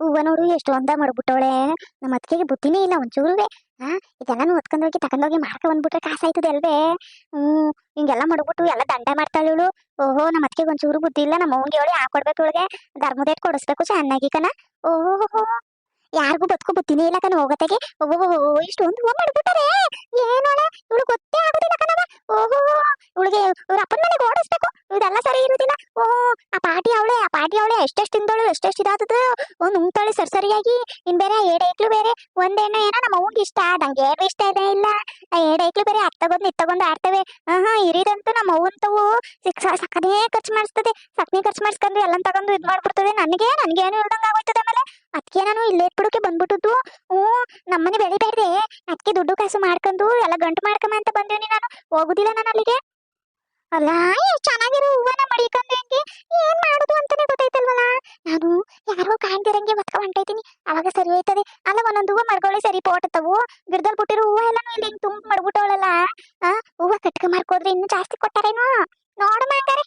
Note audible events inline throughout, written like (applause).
ಹೂವ ನೋಡು ಎಷ್ಟು ಒಂದ ಮಾಡ್ಬಿಟ್ಟವಳೆ. ನಮ್ಮ ಅತ್ತಿಗೆಗೆ ಬುದ್ಧಿನೇ ಇಲ್ಲ, ಒಂಚೂರುವೆ. ಹಾ ಇದೆಲ್ಲಾನು ಹೊತ್ಕೊಂಡೋಗಿ ತಕೊಂಡೋಗಿ ಹೋಗಿ ಬಂದ್ಬಿಟ್ರೆ ಕಾಸಾಯ್ತದೆ ಅಲ್ವೇ? ಹ್ಮ್, ಹಿಂಗೆಲ್ಲ ಮಾಡ್ಬಿಟ್ಟು ಎಲ್ಲ ದಂಡ ಮಾಡ್ತಾಳೆ ಇವಳು. ಓಹೋ, ನಮ್ಮ ಅತ್ತಿಗೆ ಒಂಚೂರು ಬುದ್ಧಿ ಇಲ್ಲ, ನಮ್ಮ ಅವಂಗೆ ಹೇಳಿ ಹಾಕೊಡ್ಬೇಕು ಇವಳಿಗೆ ಧರ್ಮದೇಟ್ ಕೊಡಿಸ್ಬೇಕು ಚೆನ್ನಾಗಿ ಕಣ. ಓಹೋ ಯಾರಿಗೂ ಬದುಕು ಬುದ್ಧಿನೇ ಇಲ್ಲ ಕಣ ಹೋಗತ್ತೆಗೆ ಓಹೋ ಇಷ್ಟೊಂದು ಹೂವ ಮಾಡ್ಬಿಟ್ಟಾರೆ. ಏನೋಳೆ ಇವಳು ಗೊತ್ತೇ ಆಗುದಿಲ್ಲ ಕಣವ ಓಹೋ ಇವಳಿಗೆ ಇವ್ರ ಅಪ್ಪನ ಮನೆಗೆ ಓಡಿಸ್ಬೇಕು. ಇದೆಲ್ಲ ಸರಿ ಇರುದಿಲ್ಲ. ಓಹೋ, ಆ ಪಾಟಿ ಅವಳೆ, ಆ ಪಾಟಿ ಅವಳೆ ಎಷ್ಟೆಷ್ಟು ತಿಂದಳು, ಎಷ್ಟೆಷ್ಟು ಇದಾದದು ಒಂದ್ ಉಂಗ್ತಾಳೆ ಸರಿ ಸರಿಯಾಗಿ ಇನ್ ಬೇರೆ ಆ ಐಕ್ಳು ಬೇರೆ, ಒಂದೇನೋ ಏನೋ ನಮ್ಮ ಅವ್ಗೆ ಇಷ್ಟ ನಂಗೆ ಏನು ಇಷ್ಟ ಇದೆ ಇಲ್ಲ. ಆ ಐಕ್ಳು ಬೇರೆ ಅದ್ ತಗೊಂಡ್ ಇದ್ ತಗೊಂಡು ಆಡ್ತವೆ. ಆಹಾ, ಇರಿದಂತೂ ನಮ್ಮ ಅವ್ವಂತವು ಸಕ್ಕನೇ ಖರ್ಚು ಮಾಡಿಸ್ತದೆ. ಸಕ್ಕನೆ ಖರ್ಚು ಮಾಡಿಸ್ಕೊಂಡ್ರೆ ಎಲ್ಲ ತಗೊಂಡು ಇದ್ ಮಾಡ್ಬಿಡ್ತದೆ. ನನಗೆ ನನ್ಗೇನು ಇಲ್ದಂಗ ಆಗೋಯ್ತದೆ ಆಮೇಲೆ. ಅದಕ್ಕೆ ನಾನು ಇಲ್ಲೇ ಇಟ್ಬಿಡೋಕೆ ಬಂದ್ಬಿಟ್ಟದ್ದು. ಹ್ಞೂ, ನಮ್ಮನೆ ಬೆಳಿಬೇಡ್ದೆ ಅದಕ್ಕೆ ದುಡ್ಡು ಕಾಸು ಮಾಡ್ಕೊಂಡು, ಎಲ್ಲ ಗಂಟು ಮಾಡ್ಕೊಂಬ ಅಂತ ಬಂದೇನಿ ನಾನು. ಹೋಗುದಿಲ್ಲ ನಾನು ಅಲ್ಲಿಗೆ. ಅಲ್ಲ ಚೆನ್ನಾಗಿರೋ ಹೂವನ ಮಡಿಕೊಂಡು ಹೆಂಗೆ? ಏನ್ ಮಾಡುದು ಅಂತಾನೆ ಗೊತ್ತಾಯ್ತಲ್ವಲ್ಲ ನಾನು ಯಾರೋ ಕಾಣ್ದಿರಂಗೆ ಹೊತ್ಕ ಹೊಂಟೈತಿನಿ. ಅವಾಗ ಸರಿ ಹೋಯ್ತದೆ. ಅಲ್ಲ ಒಂದೊಂದು ಹೂವು ಮರಗಳು ಸರಿ ಪೋಟತ್ತವು. ಗಿಡದಲ್ಲಿ ಬಿಟ್ಟಿರೋ ಹೂವು ಎಲ್ಲಾನು ಇಲ್ಲಿ ಹಿಂಗ್ ತುಂಬ ಮಡ್ಬಿಟ್ಟವಳಲ್ಲ ಆ, ಹೂವ ಕಟ್ಕ ಮಾರ್ಕೋದ್ರೆ ಇನ್ನೂ ಜಾಸ್ತಿ ಕೊಟ್ಟಾರೇನೋ? ನೋಡಮ್ಮ ಹಂಗಾರೆ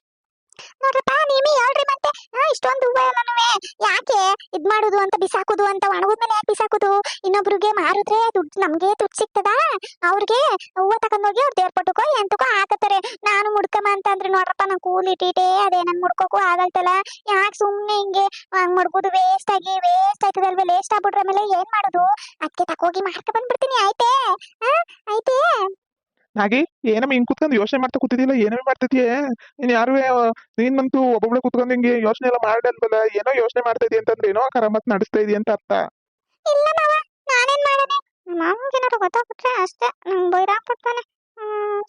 ನೋಡ್ರಪ್ಪ ನೀವೇ ಹೇಳ್ರಿ ಮತ್ತೆ. ಇಷ್ಟೊಂದು ಹೂವು ಎಲ್ಲಾನು ಯಾಕೆ? ಇದ್ ಮಾಡುದು ಅಂತ ಬಿಸಾಕುದು ಅಂತ ಒಣಗುದ್ಮೇಲೆ ಯಾಕೆ ಬಿಸಾಕುದು? ಇನ್ನೊಬ್ರಿಗೆ ಮಾರಿದ್ರೆ ದುಡ್ಡು ನಮ್ಗೆ ದುಡ್ಡು ಸಿಗ್ತದ? ಅವ್ರಿಗೆ ಹೂವು ತಕೊಂಡೋಗಿ ಅವ್ರ ದೇವ್ರ ಪಟ್ಟುಕೋ ಎಂತಕೋ ಹಾಕತ್ತಾರೆ ಮುಡ್ಕಮ್ಮ ನೋಡ್ರಪ್ಪ ನನ್ ಕೂಲ್ ಇಟ್ಟಿಟ್ಟೆ ಅದೇ ನನ್ ಮುಡ್ಕೋಕು ಆಗಲ್ತಲ್ಲ. ಯಾಕೆ ಸುಮ್ನೆ ಹಿಂಗೆ ಹಂಗ್ ಮುಡ್ಕೋದು ವೇಸ್ಟ್ ಆಗಿ ವೇಸ್ಟ್ ಆಯ್ತದಲ್ವೇ ವೇಸ್ಟ್ ಆಗ್ಬಿಟ್ರೆ ಮೇಲೆ ಏನ್ ಮಾಡುದು? ಅದಕ್ಕೆ ತಕೋಗಿ ಮಾಡ್ಕ ಬಂದ್ಬಿಡ್ತೀನಿ ಆಯ್ತೆ? ಆಯ್ತೆ? ನಾಗಿ ಹಾಗೆ ಏನಮ್ಮ ಹಿಂಗ್ ಕುತ್ಕೊಂಡು ಯೋಚನೆ ಮಾಡ್ತಾ ಕೂತಿದ್ದಿಲ್ಲ ಏನೇ ಮಾಡ್ತಿದ್ಯೆ? ನೀನ್ ಯಾರು ನೀನ್ ಬಂತು ಒಬ್ಬೊಬ್ಳೆ ಕುತ್ಕೊಂಡು ಹಿಂಗೆ ಯೋಚನೆ ಎಲ್ಲ ಮಾಡಲ್ವಲ್ಲ ಏನೋ ಯೋಚನೆ ಮಾಡ್ತಾ ಇದೀಯ ಅಂತಂದ್ರೆ ಏನೋ ಕರಮತ್ ನಡೆಸ್ತಾ ಇದೀಯ ಅಂತ ಅರ್ಥ. ಇಲ್ಲ ಮಾವ ನಾನೇನ್ ಮಾಡನೆ ಮಾವಂಗೆ ಏನಾದ್ರು ಗೊತ್ತಾಗ್ಬಿಟ್ರೆ ಅಷ್ಟೇ ನಂಗೆ ಬೈರಾಕ್ಬಿಡ್ತಾನೆ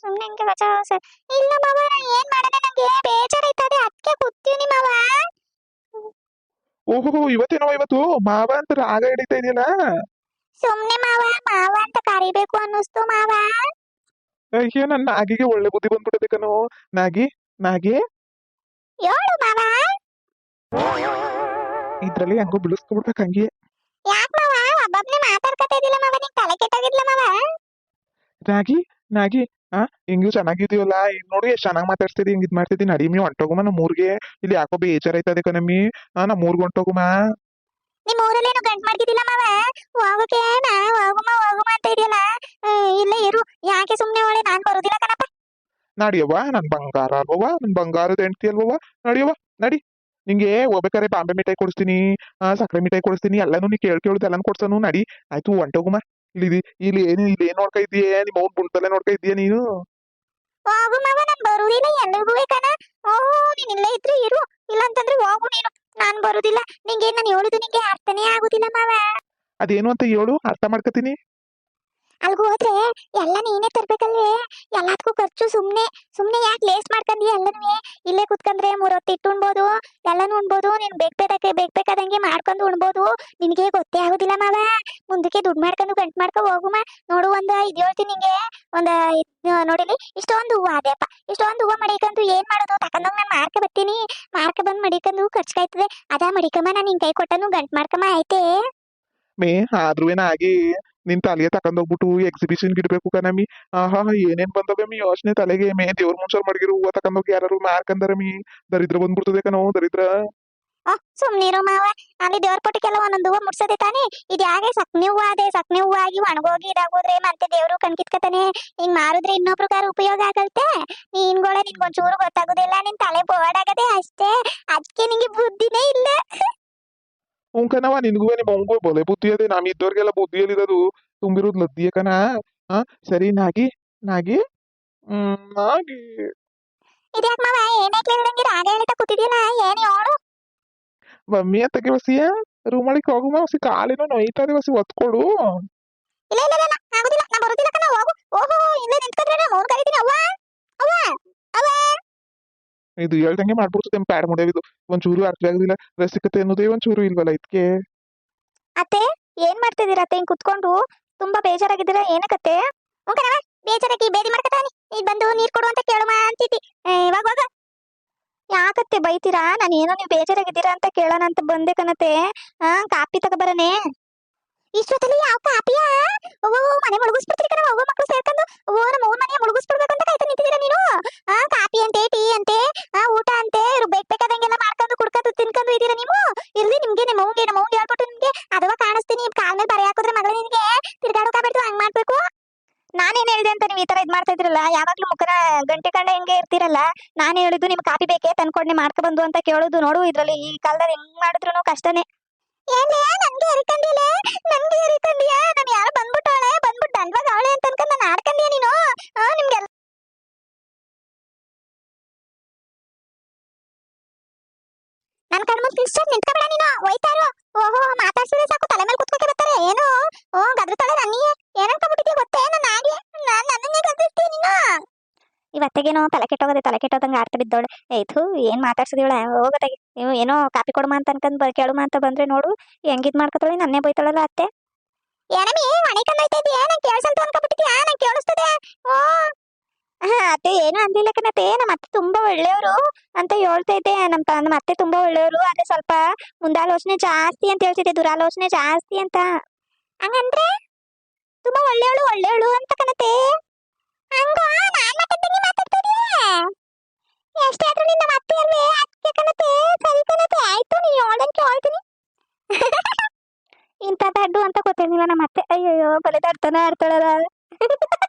ಸುಮ್ನೆ ಹಿಂಗೆ ಬಚಾವ ಸರ್ ಇಲ್ಲ ಮಾವ ಏನ್ ಮಾಡನೆ ನಂಗೆ? ಬೇಜಾರೈತದೆ ಅದಕ್ಕೆ ಕೂತೀನಿ ಮಾವ. ಓಹೋ ಇವತ್ತೇನೋ ಇವತ್ತು? ಮಾವ ಅಂತ ರಾಗ ಹಿಡಿತಾ ಇದೆಯಲ್ಲ? ಸುಮ್ನೆ ಮಾವ ಮಾವ ಅಂತ ಕರಿಬೇಕು ಅನ್ನಿಸ್ತು ಮಾವ. ಅಯ್ಯೋ ನನ್ನ ನಾಗಿಗೆ ಒಳ್ಳೆ ಬುದ್ಧಿ ಬಂದ್ಬಿಟ್ಟದೆ ಕಣೋ. ನಾಗಿ ನಾಗಿ. ಹೇಳು ಮಾವ? ಇದ್ರಲ್ಲಿ ಹಂಗೋ ಬಿಳಿಸ್ಕೊಬಿಡ್ಬೇಕು ಹಂಗೆ. ಯಾಕ್ ಮಾವ? ಒಬ್ಬೊಬ್ನೇ ಮಾತಾಡ್ಕತಾ ಇದ್ದಿಲ್ಲ ಮಾವ ನಿಂಗೆ ತಲೆ ಕೆಟ್ಟೋಗಿದ್ಲ ಮಾವ? ನಾಗಿ ನಾಗಿ ಆ ಹಿಂಗೂ ಚೆನ್ನಾಗಿದೀವಲ್ಲ ಈಗ ನೋಡಿ ಎಷ್ಟ್ ಚೆನ್ನಾಗಿ ಮಾತಾಡ್ತಿದಿ ಹಿಂಗ್ ಇದ್ ಮಾಡ್ತಿದಿ ನಡಿಮಿ ಹೊಂಟೋಗುಮ ನಮ್ಮ ಊರ್ಗೆ ಇಲ್ಲಿ ಯಾಕೋ ಬೇಜಾರೈತದೆ ಕಣಮ್ಮಿ ಆ ನಮ್ಮ ಊರ್ಗ್ ಹೊಂಟೋಗುಮ. ನಿಮ್ ಊರಲ್ಲೇನು ಗಂಟ್ ಮಾಡ್ತಿದ್ದಿಲ್ಲ ಮಾವ? ಹೋಗಕ್ಕೆ ನಾ ಹೋಗುಮ ಹೋಗುಮ ಅಂತ ಇದೆಯಲ್ಲ. ಇಲ್ಲೇ ಇರು. ಯಾಕೆ ಸುಮ್ಮನೆ ಒಳ್ಳೆ ನಾನ್ ಬರೋದಿಲ್ಲ ಕಣಪ್ಪ. ನಡಿಯವ್ವ ನನ್ ಬಂಗಾರ ಅಲ್ವವ್ವ ನನ್ ಬಂಗಾರದ ಹೆಂಡತಿ ಅಲ್ವವ್ವ. ನಡಿಯವ್ವ ನಡಿ. ನಿಂಗೆ ಹೋಗ್ಬೇಕಾರೆ ಬಾಂಬೆ ಮಿಠಾಯಿ ಕೊಡಿಸ್ತೀನಿ ಆ ಸಕ್ಕರೆ ಮಿಠಾಯಿ ಕೊಡಿಸ್ತೀನಿ ಎಲ್ಲಾನು ನೀ ಕೇಳ್ ಕೇಳುದು ಎಲ್ಲಾನು ಕೊಡ್ಸನು ನಡಿ. ಆಯ್ತು ಹೊಂಟೋಗುಮ. ಇಲ್ಲಿ ಇಲ್ಲಿ ಏನು ಇಲ್ಲಿ ಏನ್ ನೋಡ್ಕೊ ಇದೀಯ ನಿಮ್ಮ ಅವ್ನ್ ಬುಲ್ತಲ್ಲೇ ನೋಡ್ಕೊ ಇದೀಯ ನೀನು? ಹೋಗು ಮಾವ ನಾನ್ ಬರುದಿಲ್ಲ ಎಲ್ಲಿಗೂ ಕಣ. ಓಹೋ ನೀನ್ ಇಲ್ಲೇ ಇದ್ರೆ ಇರು. ಇಲ್ಲ ಅಂತಂದ್ರೆ ಹೋಗು ನೀನು. ನಾನ್ ಬರುದಿಲ್ಲ. ನಿಂಗೆ ನಾನು ಹೇಳುದು ನಿಂಗೆ ಅರ್ಥನೇ ಆಗುದಿಲ್ಲ ಮಾವ. ಅದೇನು ಅಂತ ಹೇಳು? ಅರ್ಥ ಮಾಡ್ಕೊತೀನಿ? ಅಲ್ಗ್ ಹೋದ್ರೆ ಎಲ್ಲ ನೀನೇ ತರ್ಬೇಕಲ್ವೇ? ಎಲ್ಲದಕ್ಕೂ ಖರ್ಚು ಸುಮ್ನೆ ಸುಮ್ನೆ ಯಾಕೆ ಲೇಸ್ ಮಾಡ್ಕೊಂಡಿ ಎಲ್ಲನೂ? ಇಲ್ಲೇ ಕುತ್ಕಂದ್ರೆ ಮೂರೊತ್ತು ಇಟ್ಟು ಉಣ್ಬೋದು, ಎಲ್ಲಾನು ಉಣ್ಬೋದು, ನೀನ್ ಬೇಕ್ ಬೇಕಾದಂಗೆ ಬೇಕ್ ಬೇಕಾದಂಗೆ ಮಾಡ್ಕೊಂಡು ಉಣ್ಬೋದು. ನಿನಗೆ ಗೊತ್ತೇ ಆಗುದಿಲ್ಲ ಮಾವ. ಮುಂದಕ್ಕೆ ದುಡ್ಡು ಮಾಡ್ಕೊಂಡು ಗಂಟು ಮಾಡ್ಕೊ ಹೋಗುಮ ನೋಡು ಒಂದ್ ಇದು ಹೇಳ್ತೀನಿ ನಿಂಗೆ. ಒಂದ್ ನೋಡಿಲಿ ಇಷ್ಟೊಂದು ಹೂವು ಅದೇಪ್ಪ ಇಷ್ಟೊಂದು ಹೂವು ಮಡಿಕಂದು ಏನ್ ಮಾಡೋದು? ತಕೊಂಡೋಗಿ ನಾನು ಮಾರ್ಕ ಬರ್ತೀನಿ. ಮಾರ್ಕ ಬಂದ್ ಮಡಿಕೊಂಡು ಖರ್ಚಾಯ್ತದೆ ಅದ ಮಡಿಕಮ್ಮ, ನಾನು ನಿನ್ ಕೈ ಕೊಟ್ಟನು ಗಂಟು ಮಾಡ್ಕಮ್ಮ ಐತೆ ಮೇ, ಆದ್ರೂ ಆಗಿ? ನಿನ್ ತಲೆಗೆ ತಕೊಂಡೋಗ್ಬಿಟ್ಟು ಎಕ್ಸಿಬಿಷನ್ ಇಡ್ಬೇಕು ಕಣಮಿ. ಆಹಾ, ಏನೇನ್ ಬಂದವೆ ಮಿ? ಯೋಚನೆ ತಲೆಗೆ ಮೇ? ದೇವ್ರ ಮುಂಚೆ ಮಡಗಿರು, ಹೂವ ತಕೊಂಡೋಗಿ ಯಾರು ಮಾರ್ಕಂದರ ಮಿ? ದರಿದ್ರ ಬಂದ್ಬಿಡ್ತದೆ ಕಣೋ, ದರಿದ್ರ. ಸುಮ್ನಿರು ಮಾವ. ಅಲ್ಲಿ ದೇವ್ರ ಪುಟ್ಟಕ್ಕೆಲ್ಲ ಒಂದೊಂದು ಹೂವ ಮುಡ್ಸದೆ ತಾನೆ? ಇದು ಯಾಕೆ ಸಕ್ನಿ ಹೂವ ಅದೇ, ಸಕ್ನಿ ಹೂವ ಆಗಿ ಒಣಗೋಗಿ ಇದಾಗೋದ್ರೆ ಮತ್ತೆ ದೇವ್ರು ಕಣ್ಕಿತ್ಕತಾನೆ ಹಿಂಗ್ ಮಾರಿದ್ರೆ ಇನ್ನೊಬ್ರು ಕಾರ ಉಪಯೋಗ ಆಗಲ್ತೆ? ನೀನ್ಗಳ ನಿನ್ಗೊಂಚೂರು ಗೊತ್ತಾಗೋದಿಲ್ಲ, ನಿನ್ ತಲೆ ಬೋರ್ಡ್ ಆಗದೆ ಅಷ್ಟೇ. ಅದಕ್ಕೆ ನಿಂಗೆ ಬುದ್ಧಿನೇ ಇಲ್ಲ. (laughs) ಕಣವ ನಿನ್ಗೂ ನಿಮ್ಮ ಅವಂಗೂ ಬಲೆ ಬುದ್ಧಿ ಅದೇ ನಮ್ ಇದ್ದವ್ರಿಗೆಲ್ಲ ಬುದ್ಧಿ ಎಲ್ಲಿರೋದು ತುಂಬಿರೋದು ಲದ್ದಿಯ ಕಣ ಹಾ ಸರಿ ನಾಗಿ ನಾಗಿ ಹ್ಮ್ ನಾಗಿ ಇದ್ಯಾಕ್ ಮಾವ ಏನೇ ಕೇಳಿದಂಗೆ ರಾಗ ಹೇಳ್ತಾ ಕೂತಿದ್ಯಲ್ಲ ಏನ್ ಹೇಳು ಮಮ್ಮಿ ಅಂತಕ್ಕೆ ಬಸಿಯ ರೂಮಳಿಗೆ ಹೋಗುಮ ಬಸಿ ಕಾಲೇನೋ ನೋಯ್ತದೆ ಬಸಿ ಒತ್ಕೊಡು ಇಲ್ಲ ಇಲ್ಲ ಇಲ್ಲ ಆಗುದಿಲ್ಲ ನಾ ಬರುದಿಲ್ಲ ಕಣ ಹೋಗು ಓಹೋ ಇಲ್ಲೇ ನಿಂತ್ಕೊಂಡ್ರೆ ಮೌನ್ ಕರೀತೀನಿ ಅವ್ವ ಇದು ಹೇಳ್ದಂಗೆ ಪ್ಯಾಡ್ ಮುಡಿಯೋದು ಒಂಚೂರು ಅರ್ಥ ಆಗುದಿಲ್ಲ ರಸಿಕತೆ ಅನ್ನೋದೇ ಒಂಚೂರು ಇಲ್ವಲ್ಲ ಇದಕ್ಕೆ ಅತ್ತೆ, ಏನ್ ಮಾಡ್ತಿದ್ದೀರಾ ಅತ್ತೆ? ಹಿಂಗ್ ಕುತ್ಕೊಂಡು ತುಂಬಾ ಬೇಜಾರಾಗಿದ್ದೀರಾ? ಏನಕತ್ತೆ ಮುಖನವ ಬೇಜಾರಾಗಿ ಬೇದಿ ಮಾಡ್ಕತಾನಿ ಈಗ ಬಂದು ನೀರ್ ಕೊಡು ಅಂತ ಕೇಳುವ ಅಂತಿದ್ದಿ. ಇವಾಗ ಹೋಗ. ಯಾಕತ್ತೆ ಬೈತೀರಾ? ನಾನು ಏನೋ ನೀವು ಬೇಜಾರಾಗಿದ್ದೀರಾ ಅಂತ ಕೇಳೋಣ ಅಂತ ಬಂದೆ ಕಣತೆ ಆ, ಕಾಪಿ ತಗೊಬರನೆ ಇಷ್ಟೊತ್ತಲ್ಲಿ ಯಾವ ಕಾಪಿಯಾ? ಓ, ಮನೆ ಮುಳುಗಿಸ್ಬಿಡ್ತೀರಿ ಕಣ ಮಕ್ಳು ಮಕ್ಕಳು ಸೇರ್ಕೊಂಡು. ಓ, ನಮ್ಮ ಮನೆ ಮುಳುಗಿಸ್ಬಿಡ್ಬೇಕು. ಮಾಡ್ತಿದ್ದೀರಾ ನೀನು? ಕಾಫಿ ಅಂತೆ, ಟೀ ಅಂತೆ, ಆ, ಊಟ ಅಂತೆ ಬೆಟ್ ಬೇಕಾದಂಗೆಲ್ಲ ಮಾಡ್ಕೊಂಡು ಕುಡ್ಕೊಂಡು ತಿನ್ಕೊಂಡು ಇದೀರ ನೀವು? ಇರ್ಲಿ ನಿಮ್ಗೆ, ನಿಮ್ಮ ಅವ್ಗೆ ನಮ್ಮ ಅವ್ಗೆ ಹೇಳ್ಕೊಟ್ಟು ನಿಮ್ಗೆ. ಅದವಾಗ ಕಾಣಿಸ್ತೀನಿ, ಕಾಲ್ ಮೇಲೆ ಬರೆಯ ಹಾಕಿದ್ರೆ ಮಗಳ ನಿನ್ಗೆ ತಿರ್ಗಾಡೋಕ ಬಿಟ್ಟು ಹಂಗ್ ಮಾಡ್ಬೇಕು. ನಾನೇನ್ ಹೇಳಿದೆ ಅಂತ ನೀವು ಈ ತರ ಇದ್ ಮಾಡ್ತಾ ಇದ್ರಲ್ಲ, ಯಾವಾಗ್ಲೂ ಮುಖನ ಗಂಟೆ ಕಂಡ ಹಿಂಗೆ ಇರ್ತಿರಲ್ಲ, ನಾನು ಹೇಳಿದ್ದು ನಿಮ್ ಕಾಫಿ ಬೇಕೇ, ತಂದ್ಕೊಡ್ನೆ, ಮಾಡ್ಕೊ ಬಂದು ಅಂತ ಕೇಳೋದು, ನೋಡು ಇದ್ರಲ್ಲಿ ಈ ಕಾಲದಲ್ಲಿ ಹೆಂಗ್ ಮಾಡಿದ್ರು ಕಷ್ಟನೇ. ಏನೇ ನನ್ಗೆ ಎರಿಕಂದಿಲ್ಲ ನನ್ಗೆ ಎರಿಕಂದಿಯಾ ನಾನು ಯಾರು ಬಂದ್ಬಿಟ್ಟವಳೆ, ಬಂದ್ಬಿಟ್ಟು ಅವಳೆ ಅಂತ ಅನ್ಕೊಂಡ್ ನಾನು ಆಡ್ಕಂದಿಯ ನೀನು? ನಿಮ್ಗೆ ನನ್ ಕಣ್ಮುಂದ್ ಇಷ್ಟ ನಿಂತ್ಕೊಬೇಡ ನೀನು. ಹೋಯ್ತಾರೋ ಓಹೋ, ಮಾತಾಡ್ಸಿದ್ರೆ ಸಾಕು. ತಲೆ ಮೇಲೆ ಕುತ್ಕೋಕೆ ಬರ್ತಾರೆ. ಏನು? ಓ ಗದ್ರತಾಳೆ ಏನಂತ ಅನ್ಕೊಂಡ್ಬಿಟ್ಟಿದ್ಯಾ ಗೊತ್ತೇ ನನ್ನ ಆಗಿ ನಾನು ನನ್ನನ್ನೇ ಗದ್ರಿಸ್ತೀನಿ ನೀನು? ಇವತ್ತಿಗೇನೋ ತಲೆ ಕೆಟ್ಟೋಗದೆ, ತಲೆ ಕೆಟ್ಟೋದಂಗೆ ಬಿದ್ದೋಳು. ಐತು ಏನ್ ಮಾತಾಡ್ಸಿದೀವಳ ಹೋಗತ್ತಾಗಿ ನೀವು ಏನೋ ಕಾಪಿ ಕೊಡಮ ಅಂತ ಅನ್ಕೊಂಡ್ ಬರ್, ಕೇಳುಮ ಅಂತ ಬಂದ್ರೆ ನೋಡು. ಹೆಂಗಿದ್ ಮಾಡ್ಕೊತಾಳೆ? ನನ್ನೇ ಬೈತಾಳಲ್ಲ ಅತ್ತೆ. ಏನಮಿ ಮಣಿಕಂದೈತೆ ಇದೆಯಾ? ನಂಗೆ ಕೇಳ್ಸಂತ ಅನ್ಕೊಂಡ್ಬಿಟ್ಟಿದ್ಯಾ? ನಂಗೆ ಕೇಳಿಸ್ತದೆ. ಓ ಹಾ, ಅತ್ತೆ, ಏನು ಅಂದಿಲ್ಲ ಕಣತ್ತೆ ನಮ್ಮ ಅತ್ತೆ ತುಂಬಾ ಒಳ್ಳೆಯವರು ಅಂತ ಹೇಳ್ತಾ ಇದ್ದೆ. ನಮ್ಮ ನಮ್ಮ ಅತ್ತೆ ತುಂಬಾ ಒಳ್ಳೆಯವರು. ಆದ್ರೆ ಸ್ವಲ್ಪ ಮುಂದಾಲೋಚನೆ ಜಾಸ್ತಿ ಅಂತ ಹೇಳ್ತಿದ್ದೆ. ದುರಾಲೋಚನೆ ಜಾಸ್ತಿ ಅಂತ. ಹಂಗಂದ್ರೆ? ತುಂಬಾ ಒಳ್ಳೆಯವಳು ಒಳ್ಳೆಯವಳು ಅಂತ ಕಣತೆ ಹಂಗ? ನಾನ್ ಮಾತಾಡ್ತೀನಿ ಮಾತಾಡ್ತಿದ್ಯಾ? ಎಷ್ಟೇ ಆದ್ರೂ ನಿನ್ನ ಮತ್ತೆ ಅಲ್ವೇ? ಆಯ್ತು ನೀ ಹೇಳ್ದಂಗೆ ಕೇಳ್ತೀನಿ. (laughs) ಇಂಥ ದಡ್ಡು ಅಂತ ಗೊತ್ತಿರ್ಲಿಲ್ಲ ನಮ್ಮ ಅತ್ತೆ. ಅಯ್ಯಯ್ಯೋ ಬಲೆ ದಡ್ತನ ಆಡ್ತಾಳಲ್ಲ. (laughs)